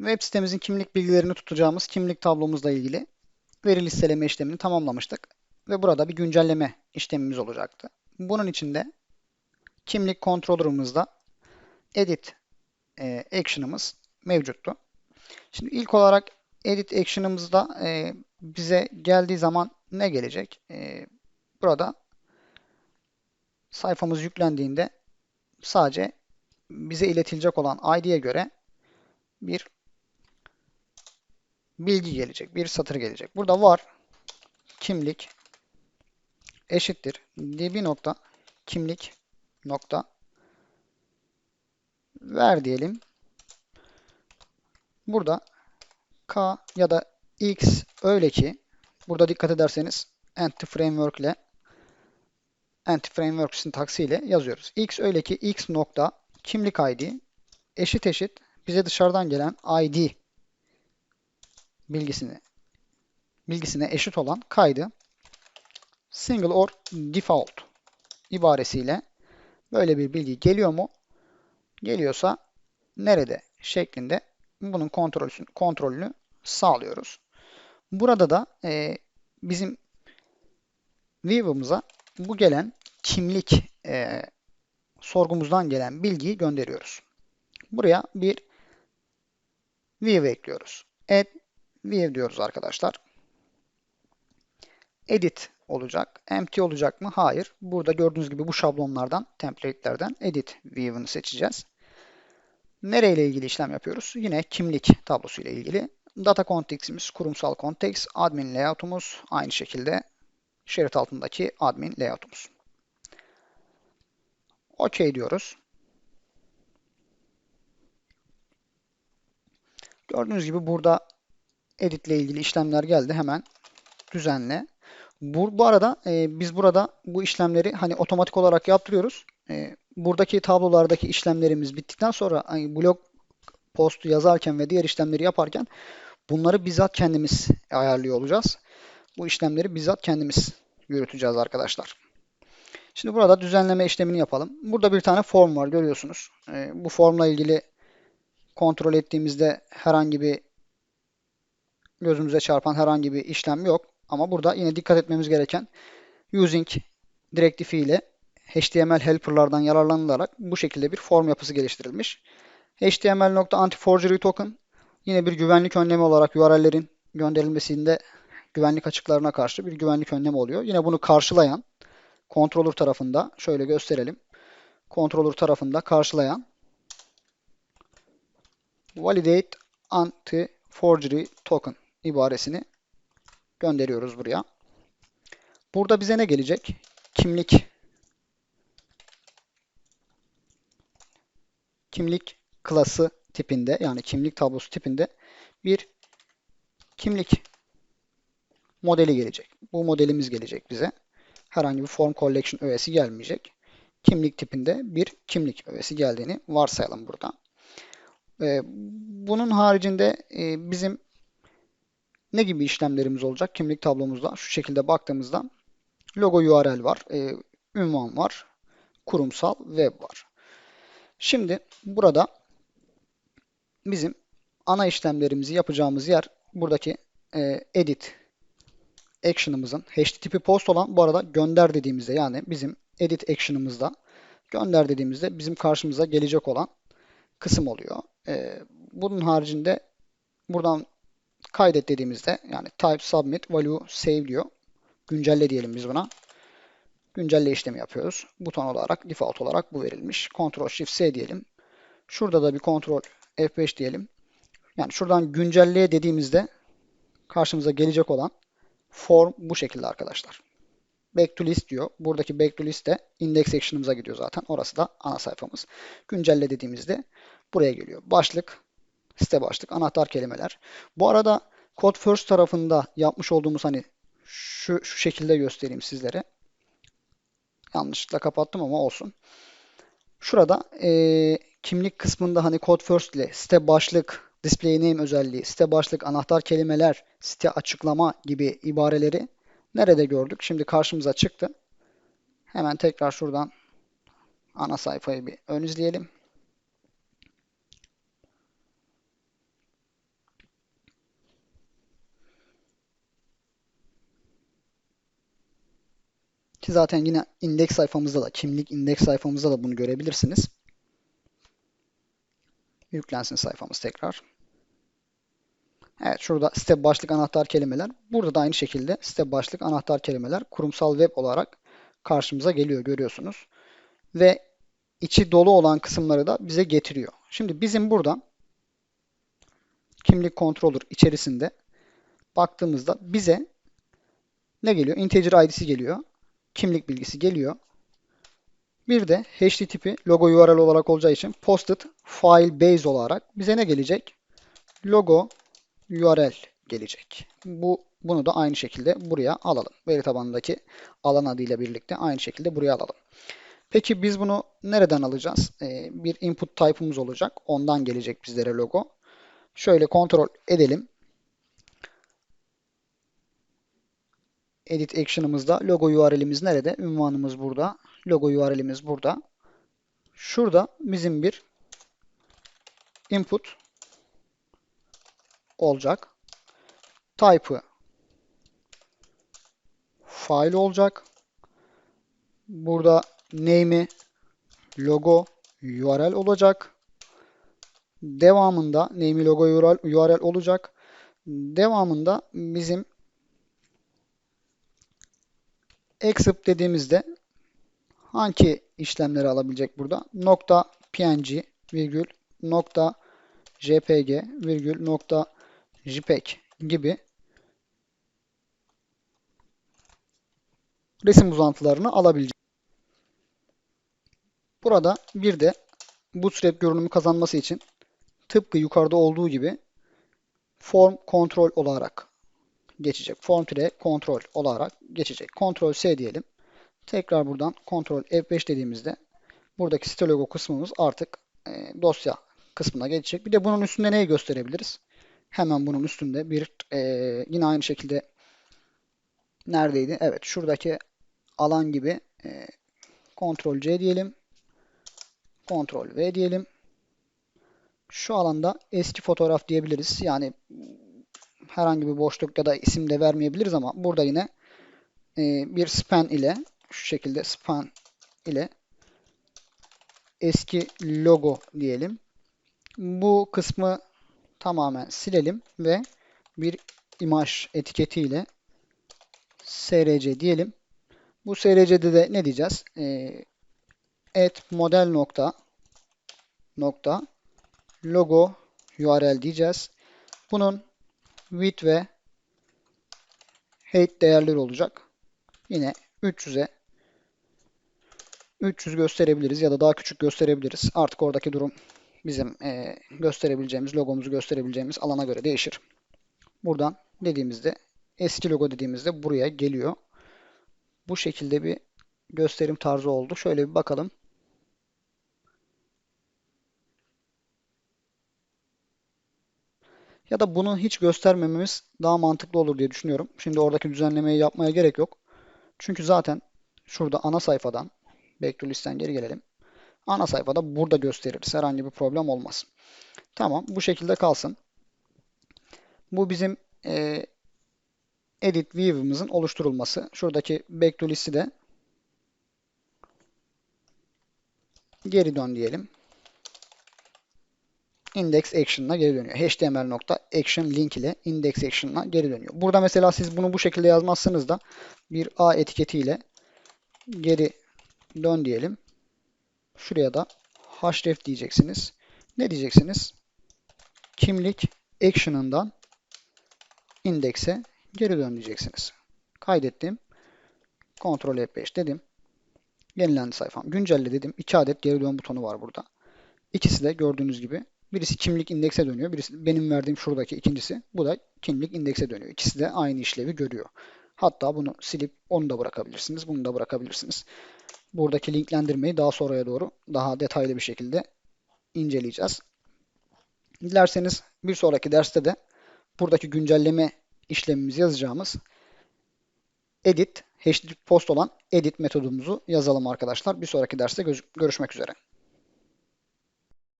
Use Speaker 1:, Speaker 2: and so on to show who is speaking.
Speaker 1: web sitemizin kimlik bilgilerini tutacağımız kimlik tablomuzla ilgili veri listeleme işlemini tamamlamıştık. Ve burada bir güncelleme işlemimiz olacaktı. Bunun için de kimlik controller'ımızda edit e, action'ımız mevcuttu. Şimdi ilk olarak edit action'ımızda e, bize geldiği zaman ne gelecek? E, burada sayfamız yüklendiğinde sadece bize iletilecek olan ID'ye göre bir bilgi gelecek. Bir satır gelecek. Burada var kimlik eşittir db nokta kimlik nokta ver diyelim. Burada k ya da x öyle ki burada dikkat ederseniz anti framework ile anti framework sintaksi ile yazıyoruz. x öyle ki x nokta kimlik id eşit eşit bize dışarıdan gelen id bilgisini bilgisine eşit olan kaydı single or default ibaresiyle böyle bir bilgi geliyor mu? Geliyorsa nerede şeklinde bunun kontrolünü, kontrolünü sağlıyoruz. Burada da e, bizim view'ımıza bu gelen kimlik e, sorgumuzdan gelen bilgiyi gönderiyoruz. Buraya bir view ekliyoruz. Add view diyoruz arkadaşlar. Edit olacak. Empty olacak mı? Hayır. Burada gördüğünüz gibi bu şablonlardan, template'lerden edit view'ını seçeceğiz. Nereyle ilgili işlem yapıyoruz? Yine kimlik tablosu ile ilgili. Data context'imiz kurumsal context, admin layout'umuz aynı şekilde şerit altındaki admin layout'umuz. OK diyoruz. Gördüğünüz gibi burada edit ile ilgili işlemler geldi. Hemen düzenle. Bu, bu arada e, biz burada bu işlemleri hani otomatik olarak yaptırıyoruz. E, buradaki tablolardaki işlemlerimiz bittikten sonra hani blog postu yazarken ve diğer işlemleri yaparken bunları bizzat kendimiz ayarlıyor olacağız. Bu işlemleri bizzat kendimiz yürüteceğiz arkadaşlar. Şimdi burada düzenleme işlemini yapalım. Burada bir tane form var görüyorsunuz. E, bu formla ilgili kontrol ettiğimizde herhangi bir gözümüze çarpan herhangi bir işlem yok. Ama burada yine dikkat etmemiz gereken using direktifi ile HTML helper'lardan yararlanılarak bu şekilde bir form yapısı geliştirilmiş. HTML.anti-forgery token yine bir güvenlik önlemi olarak URL'lerin gönderilmesinde güvenlik açıklarına karşı bir güvenlik önlemi oluyor. Yine bunu karşılayan controller tarafında şöyle gösterelim. Controller tarafında karşılayan validate anti-forgery token ibaresini gönderiyoruz buraya. Burada bize ne gelecek? Kimlik kimlik klası tipinde yani kimlik tablosu tipinde bir kimlik modeli gelecek. Bu modelimiz gelecek bize. Herhangi bir form collection öğesi gelmeyecek. Kimlik tipinde bir kimlik öğesi geldiğini varsayalım burada. Ee, bunun haricinde e, bizim ne gibi işlemlerimiz olacak kimlik tablomuzda? Şu şekilde baktığımızda logo URL var, e, ünvan var, kurumsal web var. Şimdi burada bizim ana işlemlerimizi yapacağımız yer buradaki e, edit action'ımızın HTTP post olan bu arada gönder dediğimizde yani bizim edit action'ımızda gönder dediğimizde bizim karşımıza gelecek olan kısım oluyor. E, bunun haricinde buradan kaydet dediğimizde yani type submit value save diyor. Güncelle diyelim biz buna. Güncelle işlemi yapıyoruz. Buton olarak default olarak bu verilmiş. Ctrl Shift S diyelim. Şurada da bir Ctrl F5 diyelim. Yani şuradan güncelleye dediğimizde karşımıza gelecek olan form bu şekilde arkadaşlar. Back to list diyor. Buradaki back to list de index action'ımıza gidiyor zaten. Orası da ana sayfamız. Güncelle dediğimizde buraya geliyor. Başlık, site başlık, anahtar kelimeler. Bu arada Code First tarafında yapmış olduğumuz hani şu, şu şekilde göstereyim sizlere. Yanlışlıkla kapattım ama olsun. Şurada e, kimlik kısmında hani Code First ile site başlık, display name özelliği, site başlık, anahtar kelimeler, site açıklama gibi ibareleri nerede gördük? Şimdi karşımıza çıktı. Hemen tekrar şuradan ana sayfayı bir ön izleyelim. Ki zaten yine indeks sayfamızda da, kimlik indeks sayfamızda da bunu görebilirsiniz. Yüklensin sayfamız tekrar. Evet şurada site başlık anahtar kelimeler. Burada da aynı şekilde site başlık anahtar kelimeler kurumsal web olarak karşımıza geliyor görüyorsunuz. Ve içi dolu olan kısımları da bize getiriyor. Şimdi bizim burada kimlik controller içerisinde baktığımızda bize ne geliyor? Integer ID'si geliyor. Kimlik bilgisi geliyor. Bir de HD tipi logo URL olarak olacağı için posted file base olarak bize ne gelecek? Logo URL gelecek. Bu bunu da aynı şekilde buraya alalım. Veri tabanındaki alan adıyla birlikte aynı şekilde buraya alalım. Peki biz bunu nereden alacağız? Ee, bir input type'ımız olacak. Ondan gelecek bizlere logo. Şöyle kontrol edelim. Edit action'ımızda logo URL'imiz nerede? Ünvanımız burada. Logo URL'imiz burada. Şurada bizim bir input olacak. Type'ı file olacak. Burada name'i logo URL olacak. Devamında name'i logo URL, URL olacak. Devamında bizim except dediğimizde hangi işlemleri alabilecek burada? Nokta png virgül nokta jpg virgül nokta jpeg gibi resim uzantılarını alabilecek. Burada bir de Bootstrap görünümü kazanması için tıpkı yukarıda olduğu gibi form control olarak geçecek. Form tire control olarak geçecek. Ctrl S diyelim. Tekrar buradan Ctrl F5 dediğimizde buradaki site logo kısmımız artık e, dosya kısmına geçecek. Bir de bunun üstünde neyi gösterebiliriz? Hemen bunun üstünde bir e, yine aynı şekilde neredeydi? Evet şuradaki alan gibi e, Ctrl C diyelim. Ctrl V diyelim. Şu alanda eski fotoğraf diyebiliriz. Yani herhangi bir boşluk ya da isim de vermeyebiliriz ama burada yine e, bir span ile şu şekilde span ile eski logo diyelim. Bu kısmı tamamen silelim ve bir imaj etiketiyle src diyelim. Bu src'de de ne diyeceğiz? E, et model nokta nokta logo URL diyeceğiz. Bunun width ve height değerleri olacak. Yine 300'e 300 gösterebiliriz ya da daha küçük gösterebiliriz. Artık oradaki durum bizim e, gösterebileceğimiz, logomuzu gösterebileceğimiz alana göre değişir. Buradan dediğimizde eski logo dediğimizde buraya geliyor. Bu şekilde bir gösterim tarzı oldu. Şöyle bir bakalım. Ya da bunu hiç göstermememiz daha mantıklı olur diye düşünüyorum. Şimdi oradaki düzenlemeyi yapmaya gerek yok. Çünkü zaten şurada ana sayfadan back geri gelelim. Ana sayfada burada gösteririz. Herhangi bir problem olmaz. Tamam. Bu şekilde kalsın. Bu bizim e, edit view'ımızın oluşturulması. Şuradaki back de geri dön diyelim index action'ına geri dönüyor. html.action link ile index action'ına geri dönüyor. Burada mesela siz bunu bu şekilde yazmazsanız da bir a etiketiyle geri dön diyelim. Şuraya da href diyeceksiniz. Ne diyeceksiniz? Kimlik action'ından indekse geri dön diyeceksiniz. Kaydettim. Ctrl F5 dedim. Yenilendi sayfam. Güncelle dedim. 2 adet geri dön butonu var burada. İkisi de gördüğünüz gibi Birisi kimlik indekse dönüyor. Birisi benim verdiğim şuradaki ikincisi. Bu da kimlik indekse dönüyor. İkisi de aynı işlevi görüyor. Hatta bunu silip onu da bırakabilirsiniz. Bunu da bırakabilirsiniz. Buradaki linklendirmeyi daha sonraya doğru daha detaylı bir şekilde inceleyeceğiz. Dilerseniz bir sonraki derste de buradaki güncelleme işlemimizi yazacağımız edit, HTTP post olan edit metodumuzu yazalım arkadaşlar. Bir sonraki derste görüşmek üzere.